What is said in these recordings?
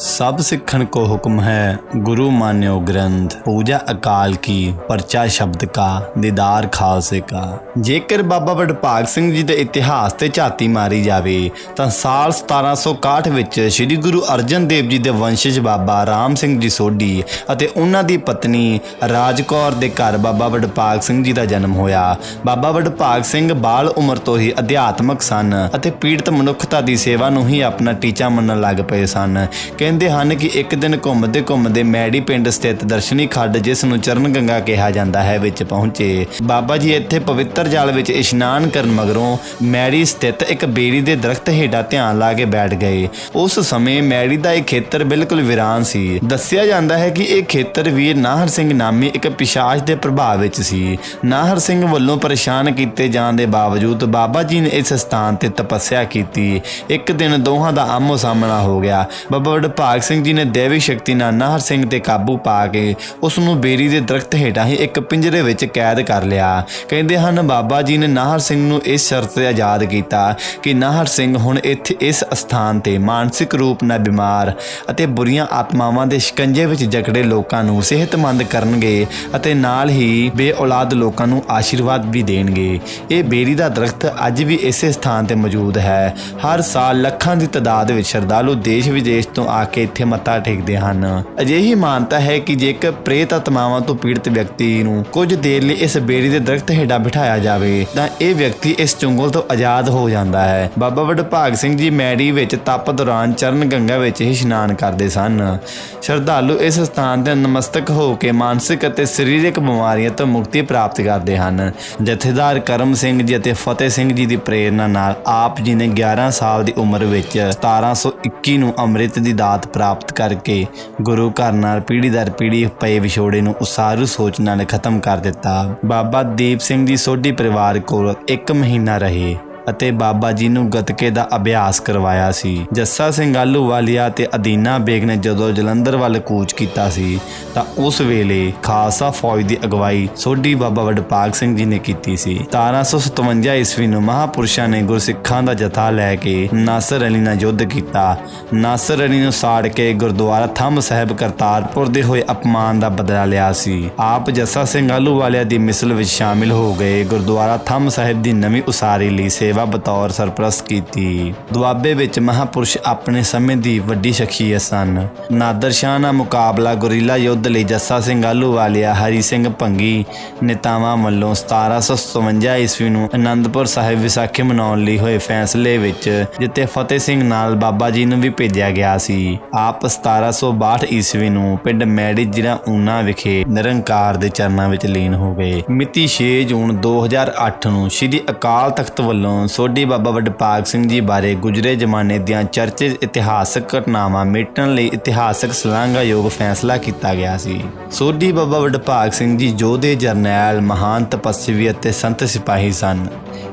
ਸਭ ਸਿੱਖਣ ਕੋ ਹੁਕਮ ਹੈ, ਗੁਰੂ ਮਾਨਿਓ ਗ੍ਰੰਥ, ਪੂਜਾ ਅਕਾਲ ਕੀ, ਪਰਚਾ ਸ਼ਬਦ ਕਾ, ਦੀਦਾਰ ਖਾਲਸੇ ਕਾ। ਜੇਕਰ ਬਾਬਾ ਵਡਭਾਗ ਸਿੰਘ ਜੀ ਦੇ ਇਤਿਹਾਸ ਤੇ ਝਾਤੀ ਮਾਰੀ ਜਾਵੇ, ਤਾਂ ਸਾਲ 1761 ਵਿੱਚ ਸ੍ਰੀ ਗੁਰੂ ਅਰਜਨ ਦੇਵ ਜੀ ਦੇ ਵੰਸ਼ਜ ਬਾਬਾ ਰਾਮ ਸਿੰਘ ਜੀ ਸੋਢੀ ਅਤੇ ਉਹਨਾਂ ਦੀ ਪਤਨੀ ਰਾਜਕੌਰ ਦੇ ਘਰ ਬਾਬਾ ਵਡਭਾਗ ਸਿੰਘ ਜੀ ਦਾ ਜਨਮ ਹੋਇਆ। ਬਾਬਾ ਵਡਭਾਗ ਸਿੰਘ ਬਾਲ ਉਮਰ ਤੋਂ ਹੀ ਅਧਿਆਤਮਕ ਸਨ ਅਤੇ ਪੀੜਤ ਮਨੁੱਖਤਾ ਦੀ ਸੇਵਾ ਨੂੰ ਹੀ ਆਪਣਾ ਟੀਚਾ ਮੰਨਣ ਲੱਗ ਪਏ ਸਨ। ਕਹਿੰਦੇ ਹਨ ਕਿ ਇੱਕ ਦਿਨ ਘੁੰਮਦੇ ਘੁੰਮਦੇ ਮੈੜੀ ਪਿੰਡ ਸਥਿਤ ਦਰਸ਼ਨੀ ਖੱਡ, ਜਿਸ ਨੂੰ ਚਰਨ ਗੰਗਾ ਕਿਹਾ ਜਾਂਦਾ ਹੈ, ਵਿੱਚ ਪਹੁੰਚੇ। ਬਾਬਾ ਜੀ ਇੱਥੇ ਪਵਿੱਤਰ ਜਲ ਵਿੱਚ ਇਸ਼ਨਾਨ ਕਰਨ ਮਗਰੋਂ ਮੈੜੀ ਸਥਿਤ ਇੱਕ ਬੇਰੀ ਦੇ ਦਰਖਤ ਹੇਠਾਂ ਧਿਆਨ ਲਾ ਕੇ ਬੈਠ ਗਏ। ਉਸ ਸਮੇਂ ਮੈੜੀ ਦਾ ਇਹ ਖੇਤਰ ਬਿਲਕੁਲ ਵੀਰਾਨ ਸੀ। ਦੱਸਿਆ ਜਾਂਦਾ ਹੈ ਕਿ ਇਹ ਖੇਤਰ ਵੀਰ ਨਾਹਰ ਸਿੰਘ ਨਾਮੀ ਇੱਕ ਪਿਸ਼ਾਚ ਦੇ ਪ੍ਰਭਾਵ ਵਿੱਚ ਸੀ। ਨਾਹਰ ਸਿੰਘ ਵੱਲੋਂ ਪਰੇਸ਼ਾਨ ਕੀਤੇ ਜਾਣ ਦੇ ਬਾਵਜੂਦ ਬਾਬਾ ਜੀ ਨੇ ਇਸ ਸਥਾਨ ਤੇ ਤਪੱਸਿਆ ਕੀਤੀ। ਇੱਕ ਦਿਨ ਦੋਹਾਂ ਦਾ ਆਮੋ ਸਾਹਮਣਾ ਹੋ ਗਿਆ। ਬਾਬਾ ਭਾਗ ਸਿੰਘ ਜੀ ਨੇ ਦੇਵੀ ਸ਼ਕਤੀ ਨਾਲ ਨਾਹਰ ਸਿੰਘ ਤੇ ਕਾਬੂ ਪਾ ਕੇ ਉਸ ਨੂੰ ਬੇਰੀ ਦੇ ਦਰਖਤ ਹੇਠਾਂ ਹੀ ਇੱਕ ਪਿੰਜਰੇ ਵਿੱਚ ਕੈਦ ਕਰ ਲਿਆ। ਕਹਿੰਦੇ ਹਨ, ਬਾਬਾ ਜੀ ਨੇ ਨਾਹਰ ਸਿੰਘ ਨੂੰ ਇਸ ਸ਼ਰਤ ਤੇ ਆਜ਼ਾਦ ਕੀਤਾ ਕਿ ਨਾਹਰ ਸਿੰਘ ਹੁਣ ਇੱਥੇ ਇਸ ਸਥਾਨ ਤੇ ਮਾਨਸਿਕ ਰੂਪ ਨਾਲ ਬਿਮਾਰ ਅਤੇ ਬੁਰੀਆਂ ਆਤਮਾਵਾਂ ਦੇ ਸ਼ਿਕੰਜੇ ਵਿੱਚ ਜਕੜੇ ਲੋਕਾਂ ਨੂੰ ਸਿਹਤਮੰਦ ਕਰਨਗੇ ਅਤੇ ਨਾਲ ਹੀ ਬੇਔਲਾਦ ਲੋਕਾਂ ਨੂੰ ਆਸ਼ੀਰਵਾਦ ਵੀ ਦੇਣਗੇ। ਇਹ ਬੇਰੀ ਦਾ ਦਰਖਤ ਅੱਜ ਵੀ ਇਸੇ ਸਥਾਨ ਤੇ ਮੌਜੂਦ ਹੈ। ਹਰ ਸਾਲ ਲੱਖਾਂ ਦੀ ਤਾਦਾਦ ਵਿੱਚ ਸ਼ਰਧਾਲੂ ਦੇਸ਼ ਵਿਦੇਸ਼ ਤੋਂ ਆ ਕੇ ਇੱਥੇ ਮੱਥਾ ਟੇਕਦੇ ਹਨ। ਅਜਿਹੀ ਮਾਨਤਾ ਹੈ ਕਿ ਜੇਕਰ ਪ੍ਰੇਤ ਆਤਮਾਵਾਂ ਤੋਂ ਪੀੜਤ ਵਿਅਕਤੀ ਨੂੰ ਕੁਝ ਦੇਰ ਲਈ ਇਸ ਬੇਰੀ ਦੇ ਦਰਖਤ ਹੇਠਾਂ ਬਿਠਾਇਆ ਜਾਵੇ, ਤਾਂ ਇਹ ਵਿਅਕਤੀ ਇਸ ਚੁੰਗਲ ਤੋਂ ਆਜ਼ਾਦ ਹੋ ਜਾਂਦਾ ਹੈ। ਬਾਬਾ ਵਡਭਾਗ ਸਿੰਘ ਜੀ ਮੈੜੀ ਵਿੱਚ ਤਪ ਦੌਰਾਨ ਚਰਨ ਗੰਗਾ ਵਿੱਚ ਹੀ ਇਸ਼ਨਾਨ ਕਰਦੇ ਸਨ। ਸ਼ਰਧਾਲੂ ਇਸ ਸਥਾਨ ਤੇ ਨਮਸਤਕ ਹੋ ਕੇ ਮਾਨਸਿਕ ਅਤੇ ਸਰੀਰਕ ਬਿਮਾਰੀਆਂ ਤੋਂ ਮੁਕਤੀ ਪ੍ਰਾਪਤ ਕਰਦੇ ਹਨ। ਜਥੇਦਾਰ ਕਰਮ ਸਿੰਘ ਜੀ ਅਤੇ ਫਤਿਹ ਸਿੰਘ ਜੀ ਦੀ ਪ੍ਰੇਰਣਾ ਨਾਲ ਆਪ ਜੀ ਨੇ 11 ਸਾਲ ਦੀ ਉਮਰ ਵਿੱਚ 1721 ਨੂੰ ਅੰਮ੍ਰਿਤ ਦੀ ਦਾਤ ਪ੍ਰਾਪਤ ਕਰਕੇ ਗੁਰੂ ਘਰ ਨਾਲ ਪੀੜੀ ਦਰ ਪੀੜ੍ਹੀ ਪਏ ਵਿਛੋੜੇ ਨੂੰ ਉਸਾਰੂ ਸੋਚ ਨਾਲ ਖਤਮ ਕਰ ਦਿੱਤਾ। ਬਾਬਾ ਦੀਪ ਸਿੰਘ ਜੀ ਸੋਢੀ ਪਰਿਵਾਰ ਕੋਲ 1 ਮਹੀਨਾ ਰਹੇ। ਅਤੇ ਬਾਬਾ ਜੀ ਨੂੰ ਗਤਕੇ ਦਾ ਅਭਿਆਸ ਕਰਵਾਇਆ ਸੀ। ਜੱਸਾ ਸਿੰਘ ਆਲੂਵਾਲੀਆ ਤੇ ਅਦੀਨਾ ਬੇਗ ਨੇ ਜਦੋਂ ਜਲੰਧਰ ਵੱਲ ਕੂਚ ਕੀਤਾ ਸੀ, ਤਾਂ ਉਸ ਵੇਲੇ ਖਾਲਸਾ ਫੌਜ ਦੀ ਅਗਵਾਈ ਸੋਢੀ ਬਾਬਾ ਵਡਭਾਗ ਸਿੰਘ ਜੀ ਨੇ ਕੀਤੀ ਸੀ। 1757 ਈਸਵੀ ਨੂੰ ਮਹਾਪੁਰਸ਼ਾਂ ਨੇ ਗੁਰਸਿੱਖਾਂ ਦਾ ਜਥਾ ਲੈ ਕੇ ਨਾਸਰ ਅਲੀ ਨਾਲ ਯੁੱਧ ਕੀਤਾ। ਨਾਸਰ ਅਲੀ ਨੂੰ ਸਾੜ ਕੇ ਗੁਰਦੁਆਰਾ ਥੰਮ ਸਾਹਿਬ ਕਰਤਾਰਪੁਰ ਦੇ ਹੋਏ ਅਪਮਾਨ ਦਾ ਬਦਲਾ ਲਿਆ ਸੀ। ਆਪ ਜੱਸਾ ਸਿੰਘ ਆਲੂਵਾਲੀਆ ਦੀ ਮਿਸਲ ਵਿੱਚ ਸ਼ਾਮਿਲ ਹੋ ਗਏ। ਗੁਰਦੁਆਰਾ ਥੰਮ ਸਾਹਿਬ ਦੀ ਨਵੀਂ ਉਸਾਰੀ ਲਈ ਸੇਵਾ ਬਤੌਰ ਸਰਪ੍ਰਸਤ ਕੀਤੀ। ਦੁਆਬੇ ਵਿੱਚ ਮਹਾਪੁਰਸ਼ ਆਪਣੇ ਸਮੇਂ ਦੀ ਵੱਡੀ ਸ਼ਖਸੀਅਤ ਸਨ। ਨਾਦਰ ਸ਼ਾਹ ਨਾਲ ਮੁਕਾਬਲਾ ਗੁਰੀਲਾ ਯੁੱਧ ਲਈ ਜੱਸਾ ਸਿੰਘ ਆਲੂਵਾਲੀਆ ਹਰੀ ਸਿੰਘ ਭੰਗੀ ਨੇਤਾਵਾਂ ਵੱਲੋਂ 1757 ਈਸਵੀ ਨੂੰ ਅਨੰਦਪੁਰ ਸਾਹਿਬ ਵਿਸਾਖੀ ਮਨਾਉਣ ਲਈ ਹੋਏ ਫੈਸਲੇ ਵਿੱਚ, ਜਿੱਥੇ ਫਤਿਹ ਸਿੰਘ ਨਾਲ ਬਾਬਾ ਜੀ ਨੂੰ ਵੀ ਭੇਜਿਆ ਗਿਆ ਸੀ। ਆਪ 1762 ਈਸਵੀ ਨੂੰ ਪਿੰਡ ਮੈੜੀ ਜ਼ਿਲ੍ਹਾ ਊਨਾ ਵਿਖੇ ਨਿਰੰਕਾਰ ਦੇ ਚਰਨਾਂ ਵਿੱਚ ਲੀਨ ਹੋ ਗਏ। ਮਿਤੀ 6 ਜੂਨ 2008 ਨੂੰ ਸ੍ਰੀ ਅਕਾਲ ਤਖਤ ਵੱਲੋਂ ਸੋਢੀ ਬਾਬਾ ਵਡਭਾਗ ਸਿੰਘ ਜੀ ਬਾਰੇ ਗੁਜਰੇ ਜ਼ਮਾਨੇ ਦੀਆਂ ਚਰਚਿਤ ਇਤਿਹਾਸਕ ਘਟਨਾਵਾਂ ਮਿਟਣ ਲਈ ਇਤਿਹਾਸਕ ਸ਼ਲਾਘਾਯੋਗ ਫੈਸਲਾ ਕੀਤਾ ਗਿਆ ਸੀ। ਸੋਢੀ ਬਾਬਾ ਵਡਭਾਗ ਸਿੰਘ ਜੀ ਯੋਧੇ ਜਰਨੈਲ, ਮਹਾਨ ਤਪਸਵੀ ਅਤੇ ਸੰਤ ਸਿਪਾਹੀ ਸਨ।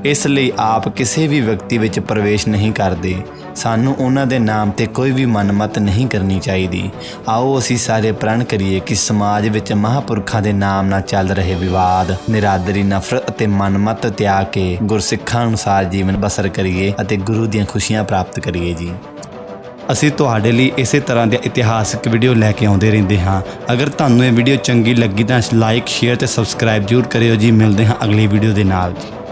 ਇਸ ਲਈ ਆਪ ਕਿਸੇ ਵੀ ਵਿਅਕਤੀ ਵਿੱਚ ਪ੍ਰਵੇਸ਼ ਨਹੀਂ ਕਰਦੇ। ਸਾਨੂੰ ਉਹਨਾਂ ਦੇ ਨਾਮ ਤੇ ਕੋਈ ਵੀ ਮਨਮਤ ਨਹੀਂ ਕਰਨੀ ਚਾਹੀਦੀ। ਆਓ ਅਸੀਂ ਸਾਰੇ ਪ੍ਰਣ ਕਰੀਏ ਕਿ ਸਮਾਜ ਵਿੱਚ ਮਹਾਪੁਰਖਾਂ ਦੇ ਨਾਮ ਨਾਲ ਚੱਲ ਰਹੇ ਵਿਵਾਦ, ਨਿਰਾਦਰੀ, ਨਫ਼ਰਤ ਅਤੇ ਮਨਮਤ ਤਿਆਗ ਕੇ ਗੁਰਸਿੱਖਾਂ ਅਨੁਸਾਰ ਜੀਵਨ ਬਸਰ ਕਰੀਏ ਅਤੇ ਗੁਰੂ ਦੀਆਂ ਖੁਸ਼ੀਆਂ ਪ੍ਰਾਪਤ ਕਰੀਏ ਜੀ। ਅਸੀਂ ਤੁਹਾਡੇ ਲਈ ਇਸੇ ਤਰ੍ਹਾਂ ਦੀਆਂ ਇਤਿਹਾਸਕ ਵੀਡੀਓ ਲੈ ਕੇ ਆਉਂਦੇ ਰਹਿੰਦੇ ਹਾਂ। ਅਗਰ ਤੁਹਾਨੂੰ ਇਹ ਵੀਡੀਓ ਚੰਗੀ ਲੱਗੀ ਤਾਂ ਲਾਈਕ, ਸ਼ੇਅਰ ਤੇ ਸਬਸਕ੍ਰਾਈਬ ਜ਼ਰੂਰ ਕਰਿਓ ਜੀ। ਮਿਲਦੇ ਹਾਂ ਅਗਲੀ ਵੀਡੀਓ ਦੇ ਨਾਲ। ਜੀ